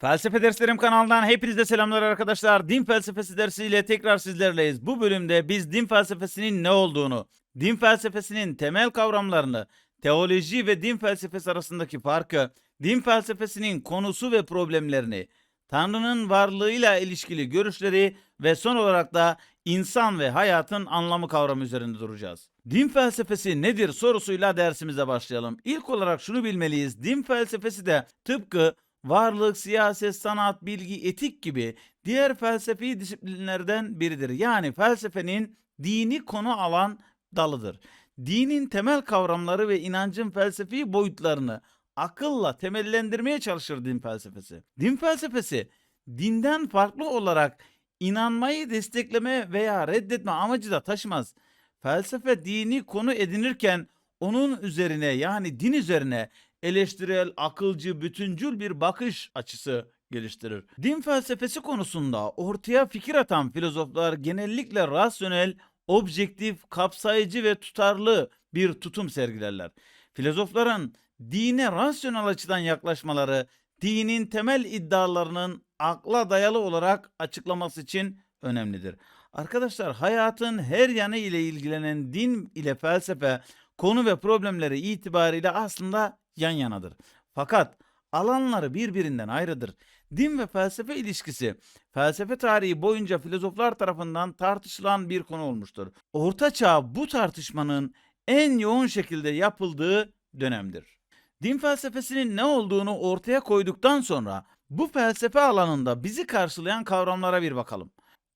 Felsefe Derslerim kanalından hepinize selamlar arkadaşlar. Din felsefesi dersiyle tekrar sizlerleyiz. Bu bölümde biz din felsefesinin ne olduğunu, din felsefesinin temel kavramlarını, teoloji ve din felsefesi arasındaki farkı, din felsefesinin konusu ve problemlerini, Tanrı'nın varlığıyla ilişkili görüşleri ve son olarak da insan ve hayatın anlamı kavramı üzerinde duracağız. Din felsefesi nedir sorusuyla dersimize başlayalım. İlk olarak şunu bilmeliyiz. Din felsefesi de tıpkı varlık, siyaset, sanat, bilgi, etik gibi diğer felsefi disiplinlerden biridir. Yani felsefenin dini konu alan dalıdır. Dinin temel kavramları ve inancın felsefi boyutlarını akılla temellendirmeye çalışır din felsefesi. Din felsefesi dinden farklı olarak inanmayı destekleme veya reddetme amacı da taşımaz. Felsefe dini konu edinirken onun üzerine yani din üzerine eleştirel, akılcı, bütüncül bir bakış açısı geliştirir. Din felsefesi konusunda ortaya fikir atan filozoflar genellikle rasyonel, objektif, kapsayıcı ve tutarlı bir tutum sergilerler. Filozofların dine rasyonel açıdan yaklaşmaları, dinin temel iddialarının akla dayalı olarak açıklaması için önemlidir. Arkadaşlar hayatın her yanı ile ilgilenen din ile felsefe konu ve problemleri itibariyle aslında yan yanadır. Fakat alanları birbirinden ayrıdır. Din ve felsefe ilişkisi felsefe tarihi boyunca filozoflar tarafından tartışılan bir konu olmuştur. Orta Çağ bu tartışmanın en yoğun şekilde yapıldığı dönemdir. Din felsefesinin ne olduğunu ortaya koyduktan sonra bu felsefe alanında bizi karşılayan kavramlara bir bakalım.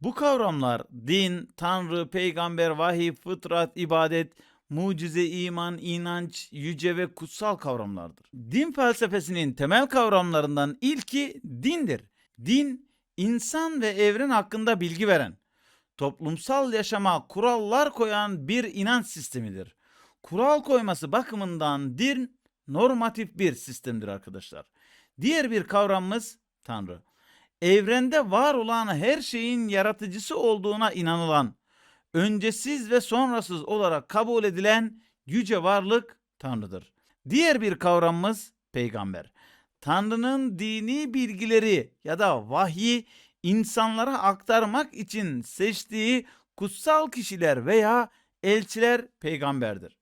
Bu kavramlar din, tanrı, peygamber, vahiy, fıtrat, ibadet, mucize, iman, inanç, yüce ve kutsal kavramlardır. Din felsefesinin temel kavramlarından ilki dindir. Din, insan ve evren hakkında bilgi veren, toplumsal yaşama kurallar koyan bir inanç sistemidir. Kural koyması bakımından din normatif bir sistemdir arkadaşlar. Diğer bir kavramımız Tanrı. Evrende var olan her şeyin yaratıcısı olduğuna inanılan, öncesiz ve sonrasız olarak kabul edilen yüce varlık Tanrı'dır. Diğer bir kavramımız peygamber. Tanrı'nın dini bilgileri ya da vahyi insanlara aktarmak için seçtiği kutsal kişiler veya elçiler peygamberdir.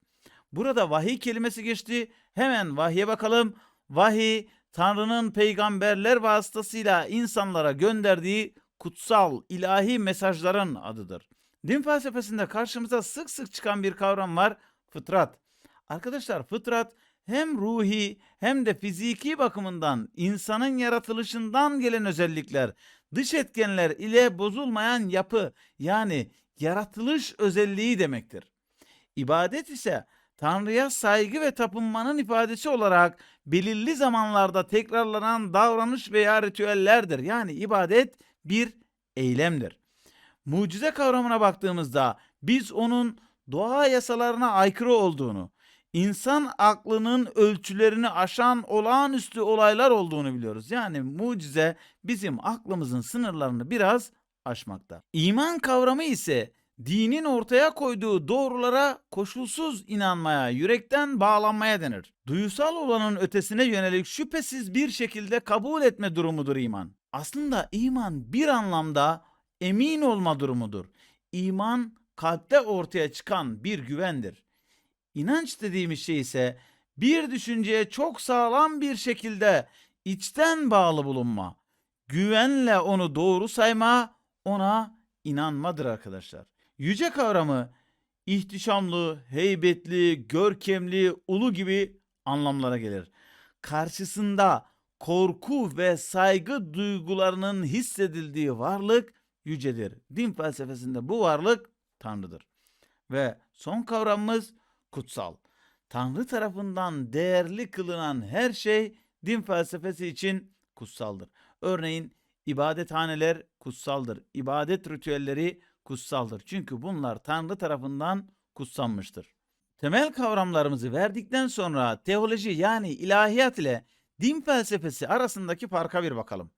Burada vahiy kelimesi geçti. Hemen vahye bakalım. Vahiy Tanrı'nın peygamberler vasıtasıyla insanlara gönderdiği kutsal ilahi mesajların adıdır. Din felsefesinde karşımıza sık sık çıkan bir kavram var. Fıtrat. Arkadaşlar fıtrat hem ruhi hem de fiziki bakımından insanın yaratılışından gelen özellikler, dış etkenler ile bozulmayan yapı yani yaratılış özelliği demektir. İbadet ise Tanrı'ya saygı ve tapınmanın ifadesi olarak belirli zamanlarda tekrarlanan davranış veya ritüellerdir. Yani ibadet bir eylemdir. Mucize kavramına baktığımızda biz onun doğa yasalarına aykırı olduğunu, insan aklının ölçülerini aşan olağanüstü olaylar olduğunu biliyoruz. Yani mucize bizim aklımızın sınırlarını biraz aşmakta. İman kavramı ise dinin ortaya koyduğu doğrulara koşulsuz inanmaya, yürekten bağlanmaya denir. Duyusal olanın ötesine yönelik şüphesiz bir şekilde kabul etme durumudur iman. Aslında iman bir anlamda emin olma durumudur. İman kalpte ortaya çıkan bir güvendir. İnanç dediğimiz şey ise bir düşünceye çok sağlam bir şekilde içten bağlı bulunma. Güvenle onu doğru sayma, ona inanmadır arkadaşlar. Yüce kavramı ihtişamlı, heybetli, görkemli, ulu gibi anlamlara gelir. Karşısında korku ve saygı duygularının hissedildiği varlık yücedir. Din felsefesinde bu varlık Tanrı'dır. Ve son kavramımız kutsal. Tanrı tarafından değerli kılınan her şey din felsefesi için kutsaldır. Örneğin ibadethaneler kutsaldır. İbadet ritüelleri kutsaldır. Çünkü bunlar Tanrı tarafından kutsanmıştır. Temel kavramlarımızı verdikten sonra teoloji yani ilahiyat ile din felsefesi arasındaki farka bir bakalım.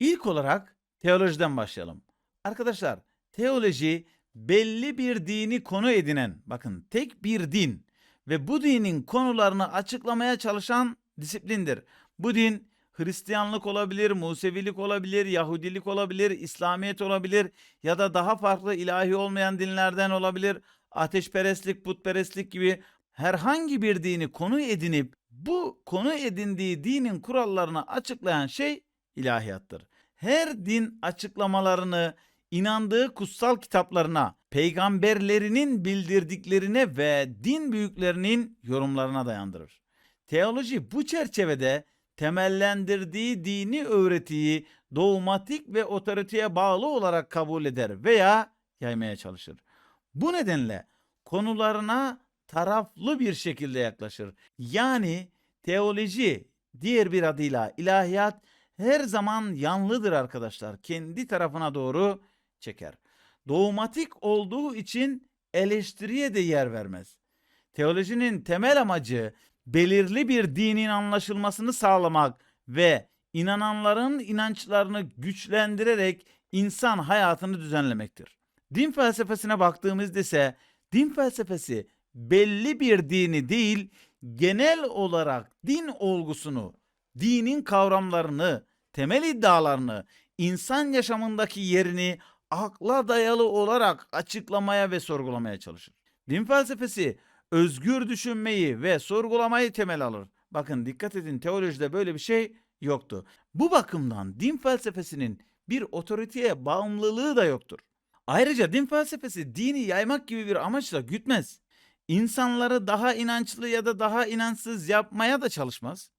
İlk olarak teolojiden başlayalım. Arkadaşlar teoloji belli bir dini konu edinen bakın tek bir din ve bu dinin konularını açıklamaya çalışan disiplindir. Bu din Hristiyanlık olabilir, Musevilik olabilir, Yahudilik olabilir, İslamiyet olabilir ya da daha farklı ilahi olmayan dinlerden olabilir. Ateşperestlik, putperestlik gibi herhangi bir dini konu edinip bu konu edindiği dinin kurallarını açıklayan şey ilahiyattır. Her din açıklamalarını inandığı kutsal kitaplarına, peygamberlerinin bildirdiklerine ve din büyüklerinin yorumlarına dayandırır. Teoloji bu çerçevede temellendirdiği dini öğretiyi dogmatik ve otoriteye bağlı olarak kabul eder veya yaymaya çalışır. Bu nedenle konularına taraflı bir şekilde yaklaşır. Yani teoloji diğer bir adıyla ilahiyat her zaman yanlıdır arkadaşlar. Kendi tarafına doğru çeker. Dogmatik olduğu için eleştiriye de yer vermez. Teolojinin temel amacı belirli bir dinin anlaşılmasını sağlamak ve inananların inançlarını güçlendirerek insan hayatını düzenlemektir. Din felsefesine baktığımızda ise din felsefesi belli bir dini değil, genel olarak din olgusunu, dinin kavramlarını, temel iddialarını, insan yaşamındaki yerini akla dayalı olarak açıklamaya ve sorgulamaya çalışır. Din felsefesi özgür düşünmeyi ve sorgulamayı temel alır. Bakın dikkat edin teolojide böyle bir şey yoktu. Bu bakımdan din felsefesinin bir otoriteye bağımlılığı da yoktur. Ayrıca din felsefesi dini yaymak gibi bir amaçla gütmez. İnsanları daha inançlı ya da daha inançsız yapmaya da çalışmaz.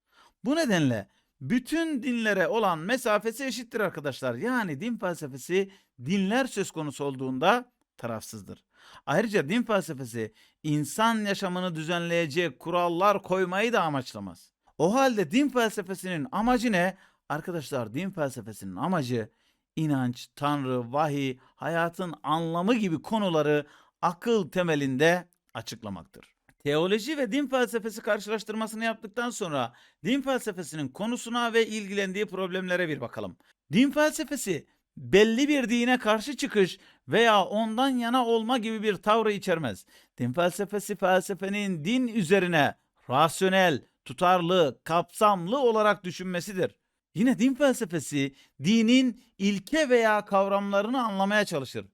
Bu nedenle bütün dinlere olan mesafesi eşittir arkadaşlar. Yani din felsefesi dinler söz konusu olduğunda tarafsızdır. Ayrıca din felsefesi insan yaşamını düzenleyecek kurallar koymayı da amaçlamaz. O halde din felsefesinin amacı ne? Arkadaşlar din felsefesinin amacı inanç, tanrı, vahiy, hayatın anlamı gibi konuları akıl temelinde açıklamaktır. Teoloji ve din felsefesi karşılaştırmasını yaptıktan sonra din felsefesinin konusuna ve ilgilendiği problemlere bir bakalım. Din felsefesi belli bir dine karşı çıkış veya ondan yana olma gibi bir tavrı içermez. Din felsefesi felsefenin din üzerine rasyonel, tutarlı, kapsamlı olarak düşünmesidir. Yine din felsefesi dinin ilke veya kavramlarını anlamaya çalışır.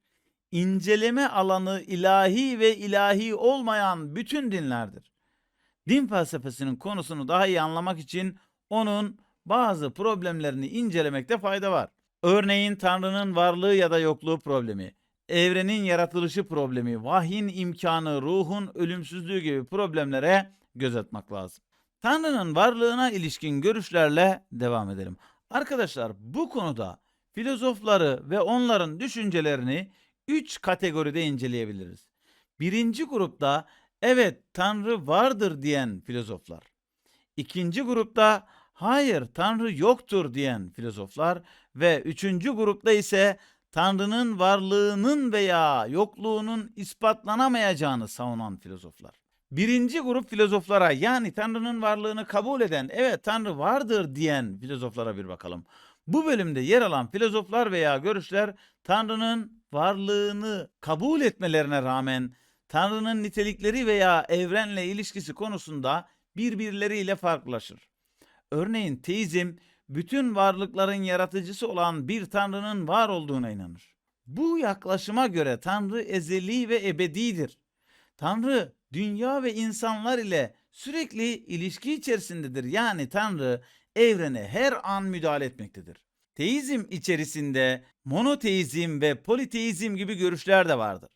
İnceleme alanı ilahi ve ilahi olmayan bütün dinlerdir. Din felsefesinin konusunu daha iyi anlamak için onun bazı problemlerini incelemekte fayda var. Örneğin Tanrı'nın varlığı ya da yokluğu problemi, evrenin yaratılışı problemi, vahyin imkanı, ruhun ölümsüzlüğü gibi problemlere göz atmak lazım. Tanrı'nın varlığına ilişkin görüşlerle devam edelim. Arkadaşlar bu konuda filozofları ve onların düşüncelerini 3 kategoride inceleyebiliriz. Birinci grupta evet Tanrı vardır diyen filozoflar. İkinci grupta hayır Tanrı yoktur diyen filozoflar ve üçüncü grupta ise Tanrı'nın varlığının veya yokluğunun ispatlanamayacağını savunan filozoflar. Birinci grup filozoflara yani Tanrı'nın varlığını kabul eden, evet Tanrı vardır diyen filozoflara bir bakalım. Bu bölümde yer alan filozoflar veya görüşler Tanrı'nın varlığını kabul etmelerine rağmen Tanrı'nın nitelikleri veya evrenle ilişkisi konusunda birbirleriyle farklılaşır. Örneğin teizm bütün varlıkların yaratıcısı olan bir Tanrı'nın var olduğuna inanır. Bu yaklaşıma göre Tanrı ezeli ve ebedidir. Tanrı dünya ve insanlar ile sürekli ilişki içerisindedir. Yani Tanrı evrene her an müdahale etmektedir. Teizm içerisinde monoteizm ve politeizm gibi görüşler de vardır.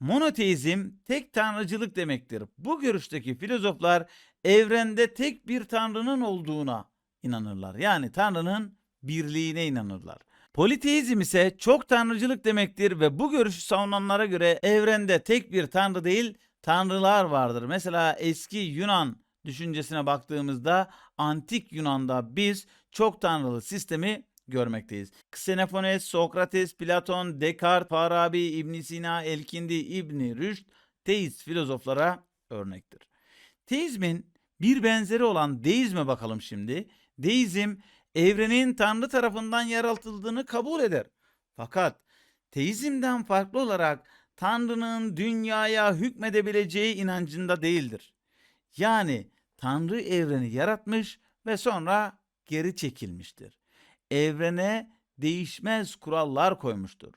Monoteizm tek tanrıcılık demektir. Bu görüşteki filozoflar evrende tek bir tanrının olduğuna inanırlar. Yani tanrının birliğine inanırlar. Politeizm ise çok tanrıcılık demektir ve bu görüşü savunanlara göre evrende tek bir tanrı değil tanrılar vardır. Mesela eski Yunan düşüncesine baktığımızda antik Yunan'da biz çok tanrılı sistemi görmekteyiz. Xenofones, Sokrates, Platon, Descartes, Farabi, İbn Sina, Elkindi, İbn Rüşd teist filozoflara örnektir. Teizmin bir benzeri olan deizme bakalım şimdi. Deizm evrenin Tanrı tarafından yaratıldığını kabul eder. Fakat teizmden farklı olarak Tanrı'nın dünyaya hükmedebileceği inancında değildir. Yani Tanrı evreni yaratmış ve sonra geri çekilmiştir. Evrene değişmez kurallar koymuştur.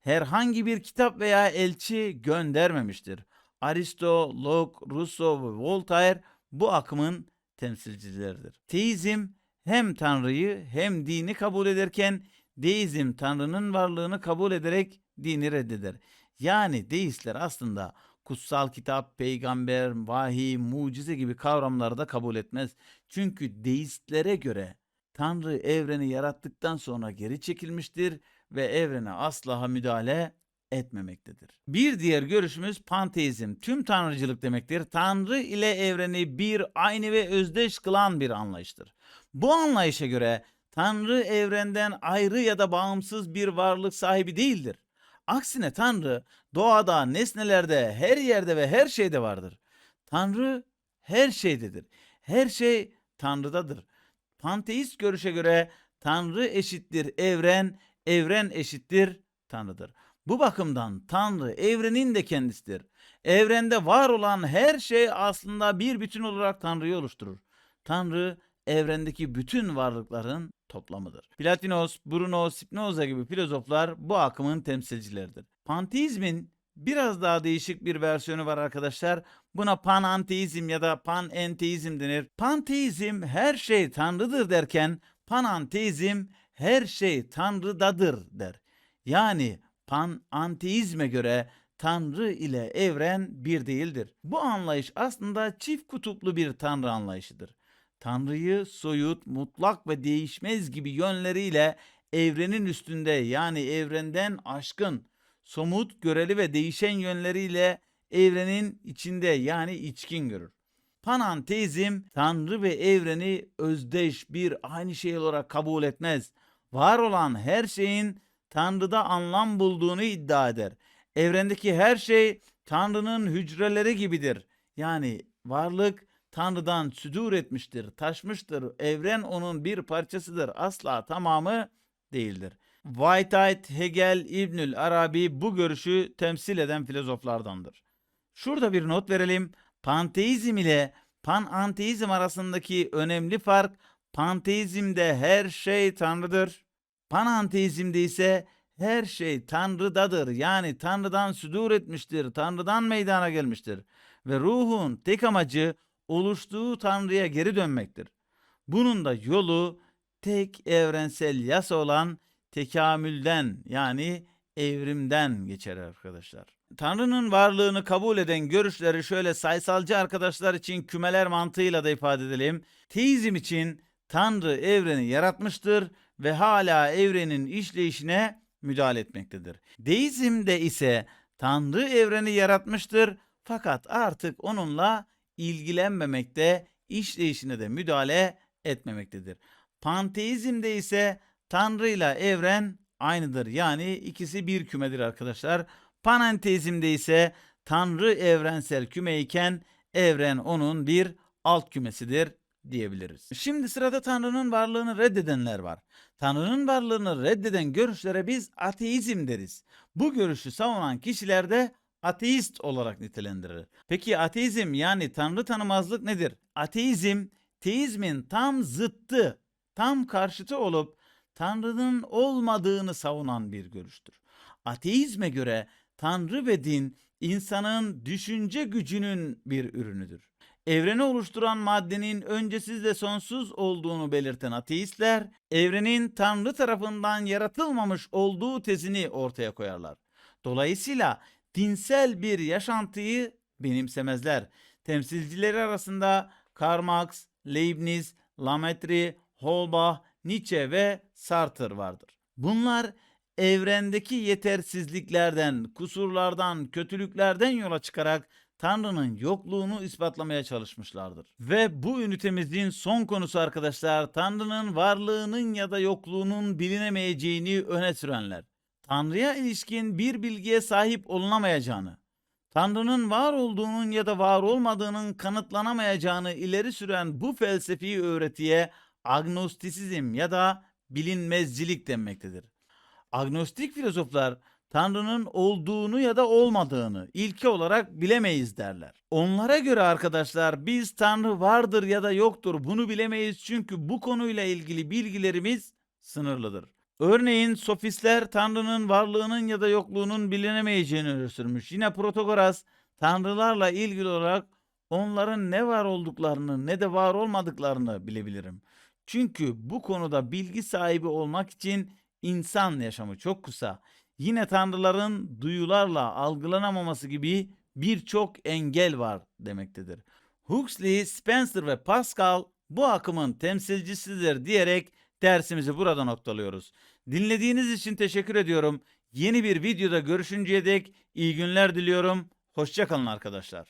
Herhangi bir kitap veya elçi göndermemiştir. Aristo, Locke, Rousseau ve Voltaire bu akımın temsilcileridir. Teizm hem Tanrı'yı hem dini kabul ederken deizm Tanrı'nın varlığını kabul ederek dini reddeder. Yani deistler aslında kutsal kitap, peygamber, vahiy, mucize gibi kavramları da kabul etmez. Çünkü deistlere göre Tanrı evreni yarattıktan sonra geri çekilmiştir ve evrene asla müdahale etmemektedir. Bir diğer görüşümüz panteizm. Tüm tanrıcılık demektir. Tanrı ile evreni bir, aynı ve özdeş kılan bir anlayıştır. Bu anlayışa göre Tanrı evrenden ayrı ya da bağımsız bir varlık sahibi değildir. Aksine Tanrı doğada, nesnelerde, her yerde ve her şeyde vardır. Tanrı her şeydedir. Her şey Tanrı'dadır. Panteist görüşe göre Tanrı eşittir evren, evren eşittir Tanrı'dır. Bu bakımdan Tanrı evrenin de kendisidir. Evrende var olan her şey aslında bir bütün olarak Tanrı'yı oluşturur. Tanrı evrendeki bütün varlıkların toplamıdır. Platinos, Bruno, Spinoza gibi filozoflar bu akımın temsilcileridir. Panteizmin biraz daha değişik bir versiyonu var arkadaşlar. Buna pananteizm ya da panenteizm denir. Panteizm her şey Tanrı'dır derken pananteizm her şey Tanrı'dadır der. Yani pananteizme göre Tanrı ile evren bir değildir. Bu anlayış aslında çift kutuplu bir Tanrı anlayışıdır. Tanrı'yı soyut, mutlak ve değişmez gibi yönleriyle evrenin üstünde yani evrenden aşkın, somut, göreli ve değişen yönleriyle evrenin içinde yani içkin görür. Pananteizm Tanrı ve evreni özdeş bir aynı şey olarak kabul etmez. Var olan her şeyin Tanrı'da anlam bulduğunu iddia eder. Evrendeki her şey Tanrı'nın hücreleri gibidir. Yani varlık Tanrı'dan südur etmiştir, taşmıştır. Evren onun bir parçasıdır. Asla tamamı değildir. Whitehead, Hegel, İbnül Arabi bu görüşü temsil eden filozoflardandır. Şurada bir not verelim. Panteizm ile pananteizm arasındaki önemli fark panteizmde her şey Tanrı'dır. Pananteizmde ise her şey Tanrı'dadır. Yani Tanrı'dan südur etmiştir. Tanrı'dan meydana gelmiştir. Ve ruhun tek amacı oluştuğu Tanrı'ya geri dönmektir. Bunun da yolu tek evrensel yasa olan tekamülden yani evrimden geçer arkadaşlar. Tanrı'nın varlığını kabul eden görüşleri şöyle sayısalcı arkadaşlar için kümeler mantığıyla da ifade edelim. Teizm için Tanrı evreni yaratmıştır ve hala evrenin işleyişine müdahale etmektedir. Deizmde ise Tanrı evreni yaratmıştır fakat artık onunla ilgilenmemekte, işleyişine de müdahale etmemektedir. Panteizmde ise Tanrı ile evren aynıdır. Yani ikisi bir kümedir arkadaşlar. Panenteizmde ise Tanrı evrensel küme iken evren onun bir alt kümesidir diyebiliriz. Şimdi sırada Tanrı'nın varlığını reddedenler var. Tanrı'nın varlığını reddeden görüşlere biz ateizm deriz. Bu görüşü savunan kişiler de ateist olarak nitelendirilir. Peki ateizm yani Tanrı tanımazlık nedir? Ateizm teizmin tam zıttı, tam karşıtı olup Tanrı'nın olmadığını savunan bir görüştür. Ateizme göre Tanrı ve din insanın düşünce gücünün bir ürünüdür. Evreni oluşturan maddenin öncesiz ve sonsuz olduğunu belirten ateistler, evrenin Tanrı tarafından yaratılmamış olduğu tezini ortaya koyarlar. Dolayısıyla dinsel bir yaşantıyı benimsemezler. Temsilcileri arasında Karl Marx, Leibniz, Lametri, Holbach, Nietzsche ve Sartre vardır. Bunlar evrendeki yetersizliklerden, kusurlardan, kötülüklerden yola çıkarak Tanrı'nın yokluğunu ispatlamaya çalışmışlardır. Ve bu ünitemizin son konusu arkadaşlar Tanrı'nın varlığının ya da yokluğunun bilinemeyeceğini öne sürenler. Tanrı'ya ilişkin bir bilgiye sahip olunamayacağını, Tanrı'nın var olduğunun ya da var olmadığının kanıtlanamayacağını ileri süren bu felsefi öğretiye agnostisizm ya da bilinmezcilik denmektedir. Agnostik filozoflar Tanrı'nın olduğunu ya da olmadığını ilke olarak bilemeyiz derler. Onlara göre arkadaşlar biz Tanrı vardır ya da yoktur bunu bilemeyiz çünkü bu konuyla ilgili bilgilerimiz sınırlıdır. Örneğin sofistler Tanrı'nın varlığının ya da yokluğunun bilinemeyeceğini öne sürmüş. Yine Protagoras tanrılarla ilgili olarak onların ne var olduklarını ne de var olmadıklarını bilebilirim. Çünkü bu konuda bilgi sahibi olmak için insan yaşamı çok kısa. Yine tanrıların duyularla algılanamaması gibi birçok engel var demektedir. Huxley, Spencer ve Pascal bu akımın temsilcisidir diyerek dersimizi burada noktalıyoruz. Dinlediğiniz için teşekkür ediyorum. Yeni bir videoda görüşünceye dek iyi günler diliyorum. Hoşçakalın arkadaşlar.